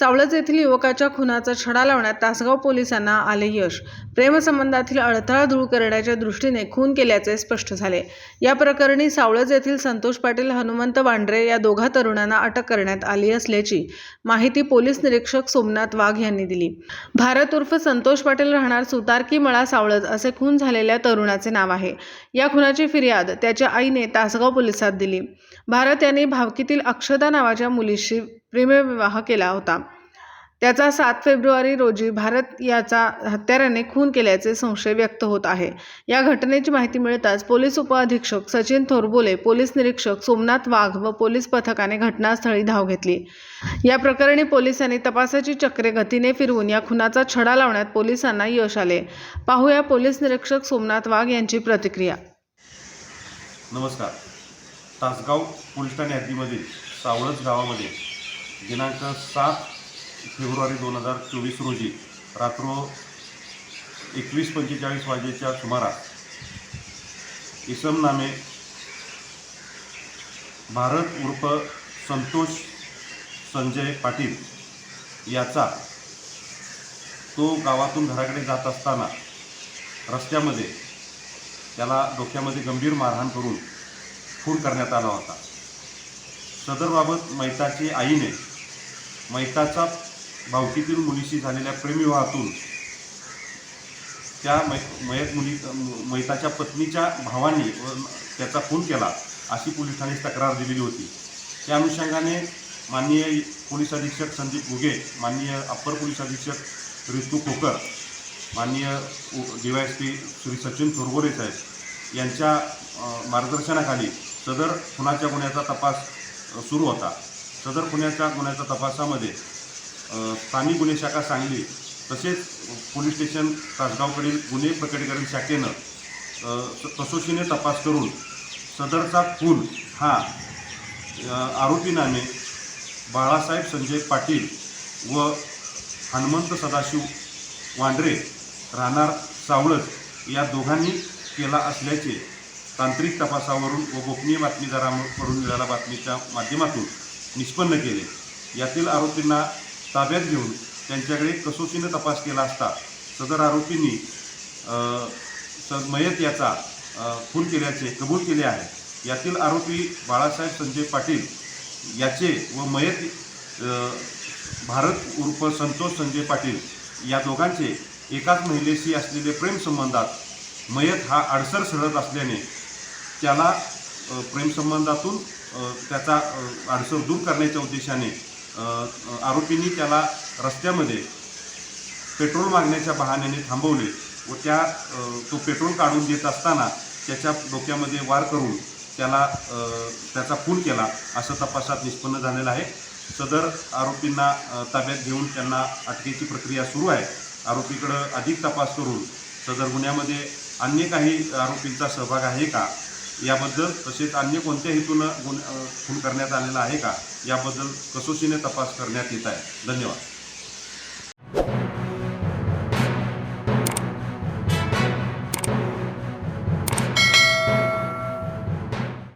सावळज येथील युवकाच्या खुनाचा छडा लावण्यात तासगाव पोलिसांना आले यश. प्रेमसंबंधातील अडथळा दूर करण्याच्या दृष्टीने खून केल्याचे स्पष्ट झाले. या प्रकरणी सावळज येथील संतोष पाटील हनुमंत वांड्रे या दोघा तरुणांना अटक करण्यात आली असल्याची माहिती पोलीस निरीक्षक सोमनाथ वाघ यांनी दिली. भारत उर्फ संतोष पाटील राहणार सुतारकी मळा सावळज असे खून झालेल्या तरुणाचे नाव आहे. या खुनाची फिर्याद त्याच्या आईने तासगाव पोलिसात दिली. भारत यांनी भावकीतील अक्षदा नावाच्या मुलीशी प्रेमविवाह केला होता. त्याचा सात फेब्रुवारी रोजी भारत याचा हत्याराने खून केल्याचे संशय व्यक्त होत आहे. या घटनेची माहिती मिळताच पोलीस उपअधीक्षक सचिन थोरबोले पोलीस निरीक्षक सोमनाथ वाघ व पोलीस पथकाने घटनास्थळी धाव घेतली. या प्रकरणी पोलिसांनी तपासाची चक्रे गतीने फिरवून या खुनाचा छडा लावण्यात पोलिसांना यश आले. पाहूया पोलीस निरीक्षक सोमनाथ वाघ यांची प्रतिक्रिया. नमस्कार. तासगाव पोलीस ठाणे हद्दीमधील सावळज गावामध्ये दिनांक सात फेब्रुवारी दोन हजार चोवीस रोजी रात्र एकवीस पंचेचाळीस वाजेच्या सुमारास इसम नामे भारत उर्फ संतोष संजय पाटील याचा तो गावातून घराकडे जात असताना रस्त्यामध्ये त्याला डोक्यामध्ये गंभीर मारहाण करून खून करण्यात आला होता. सदरबाबत मैताची आईने मैताचा भावकीतील मुलीशी झालेल्या प्रेमविवाहातून त्या मै मयत मुली मैताच्या पत्नीच्या भावाने त्याचा खून केला अशी पोलीस ठाण्यास तक्रार दिलेली होती. त्या अनुषंगाने माननीय पोलीस अधीक्षक संदीप घुगे माननीय अप्पर पोलीस अधीक्षक ऋतू खोकर माननीय D Y S P Shri Sachin Thorgore साहेब यांच्या मार्गदर्शनाखाली सदर खुनाच्या गुन्ह्याचा तपास सुरू होता. सदर खुन्याच्या गुन्ह्याच्या तपासामध्ये स्थानिक गुन्हे शाखा सांगली तसेच पोलीस स्टेशन तासगावकडील गुन्हे प्रकटीकरण शाखेनं कसोशीने तपास करून सदरचा खून हा अ, बाळासाहेब संजय पाटील व हनुमंत सदाशिव वांड्रे राहणार सावळत या दोघांनी केला असल्याचे तांत्रिक तपासावरून व गोपनीय बातमीदारावरून मिळाल्या बातमीच्या माध्यमातून निष्पन्न केले. यातील आरोपींना ताब्यात घेऊन त्यांच्याकडे कसोशीनं तपास केला असता सदर आरोपींनी स मयत याचा खून केल्याचे कबूल केले आहे. यातील आरोपी बाळासाहेब संजय पाटील याचे व मयत भारत उर्फ संतोष संजय पाटील या दोघांचे एकाच महिलेशी असलेले प्रेमसंबंधात मयत हा अडसर सरत असल्याने त्याला प्रेमसंबंधातून त्याचा अडसर दूर करण्याच्या उद्देशाने आरोपींनी त्याला रस्त्यामध्ये पेट्रोल मागण्याच्या बहाण्याने थांबवले व त्या तो पेट्रोल काढून देत असताना त्याच्या डोक्यामध्ये वार करून त्याला त्याचा खून केला असं तपासात निष्पन्न झालेलं आहे. सदर आरोपींना ताब्यात घेऊन त्यांना अटकेची प्रक्रिया सुरू आहे. आरोपीकडं अधिक तपास करून सदर गुन्ह्यामध्ये अन्य काही आरोपींचा सहभाग आहे का? याबद्दल तसेच अन्य कोणत्या हेतूनं गुन खून करण्यात आलेला आहे का? याबद्दल कसोशीने तपास करण्यात येत आहे. धन्यवाद.